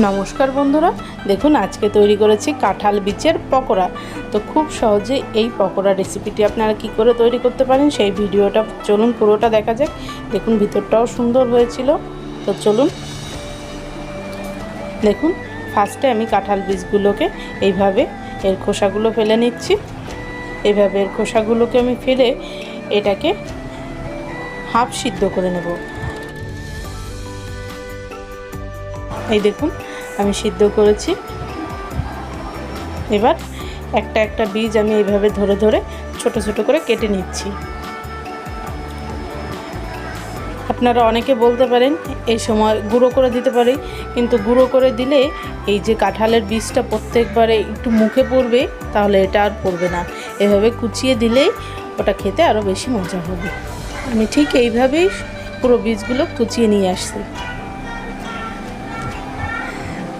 নমস্কার বন্ধুরা, দেখুন আজকে তৈরি করেছি কাঁঠাল বীজের পকোড়া। তো খুব সহজে এই পকোড়া রেসিপিটি আপনারা কি করে তৈরি করতে পারেন সেই ভিডিওটা চলুন পুরোটা দেখা যাক। দেখুন ভিতরটাও সুন্দর হয়েছিল। তো চলুন, দেখুন ফার্স্টে আমি কাঁঠাল বীজগুলোকে এইভাবে এর খোসাগুলো ফেলে নিচ্ছি। এইভাবে এর খোসাগুলোকে আমি ফেলে এটাকে হাফ সিদ্ধ করে নেব। এই দেখুন, আমি সিদ্ধ করেছি। এবার একটা একটা বীজ আমি এইভাবে ধরে ধরে ছোট ছোট করে কেটে নিচ্ছি। আপনারা অনেকে বলতে পারেন, এই সময় গুঁড়ো করে দিতে পারি, কিন্তু গুঁড়ো করে দিলে এই যে কাঁঠালের বীজটা প্রত্যেকবারে একটু মুখে পড়বে, তাহলে এটা আর পড়বে না। এভাবে কুচিয়ে দিলেই ওটা খেতে আরও বেশি মজা হবে। আমি ঠিক এইভাবেই পুরো বীজগুলো কুচিয়ে নিয়ে আসছি।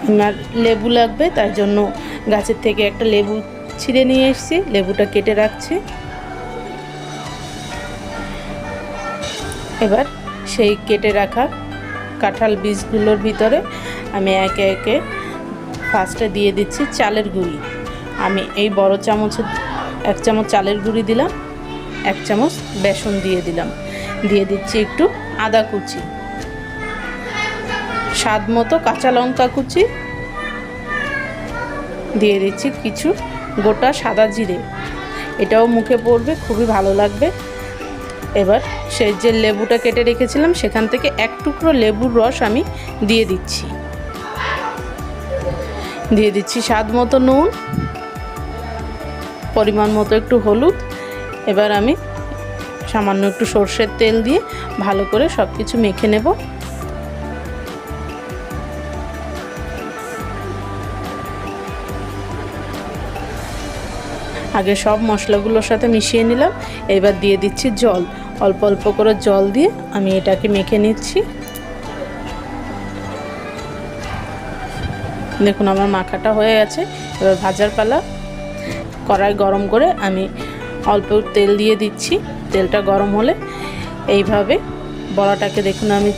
আমার লেবু লাগবে, তার জন্য গাছের থেকে একটা লেবু ছিঁড়ে নিয়ে এসেছি, লেবুটা কেটে রাখছি। এবার সেই কেটে রাখা কাঁঠাল বীজগুলোর ভিতরে আমি একে একে ফার্স্টে দিয়ে দিচ্ছি চালের গুঁড়ি। আমি এই বড় চামচের এক চামচ চালের গুঁড়ি দিলাম, এক চামচ বেসন দিয়ে দিলাম। দিয়ে দিচ্ছি একটু আদা কুচি। স্বাদ মতো কাঁচা লঙ্কা কুচি। দিয়ে দিচ্ছি কিছু গোটা সাদা জিরে। এটাও মুখে পড়বে, খুবই ভালো লাগবে। এবার সেই যে লেবুটা কেটে রেখেছিলাম, সেখান থেকে এক টুকরো লেবুর রস আমি দিয়ে দিচ্ছি। দিয়ে দিচ্ছি স্বাদ মতো নুন, পরিমাণ মতো একটু হলুদ। এবার আমি সামান্য একটু সর্ষের তেল দিয়ে ভালো করে সব কিছু মেখে নেব। আগে সব মশলাগুলোর সাথে মিশিয়ে নিলাম। এবার দিয়ে দিচ্ছি জল। অল্প অল্প করে জল দিয়ে আমি এটাকে মেখে নিচ্ছি। দেখুন আমার মাখাটা হয়ে গেছে। এবার ভাজার পালা কড়াই গরম করে আমি অল্প তেল দিয়ে দিচ্ছি। তেলটা গরম হলে এইভাবে বড়াটাকে দেখুন আমি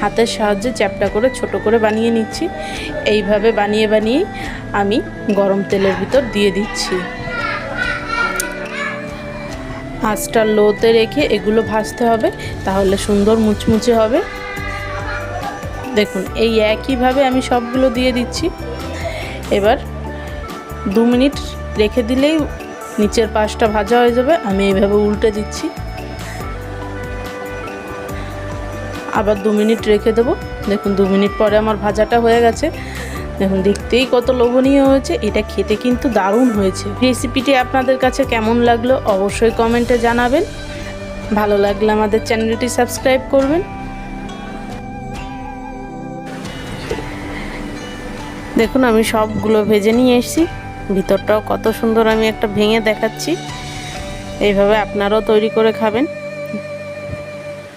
হাতের সাহায্যে চ্যাপটা করে ছোট করে বানিয়ে নিচ্ছি। এইভাবে বানিয়ে বানিয়ে আমি গরম তেলের ভিতর দিয়ে দিচ্ছি। আঁচটা লোতে রেখে এগুলো ভাজতে হবে, তাহলে সুন্দর মুচমুচে হবে। দেখুন, এই একইভাবে আমি সবগুলো দিয়ে দিচ্ছি। এবার দু মিনিট রেখে দিলেই নিচের পাশটা ভাজা হয়ে যাবে, আমি এইভাবে উল্টে দিচ্ছি। আবার দু মিনিট রেখে দেবো। দেখুন, দু মিনিট পরে আমার ভাজাটা হয়ে গেছে। দেখুন দেখতেই কত লোভনীয় হয়েছে, এটা খেতে কিন্তু দারুণ হয়েছে। রেসিপিটি আপনাদের কাছে কেমন লাগল অবশ্যই কমেন্টে জানাবেন। ভালো লাগলে আমাদের চ্যানেলটি সাবস্ক্রাইব করবেন। দেখুন, আমি সবগুলো ভেজে নিয়ে এসেছি। ভিতরটাও কত সুন্দর আমি একটা ভেঙে দেখাচ্ছি। এইভাবে আপনারাও তৈরি করে খাবেন।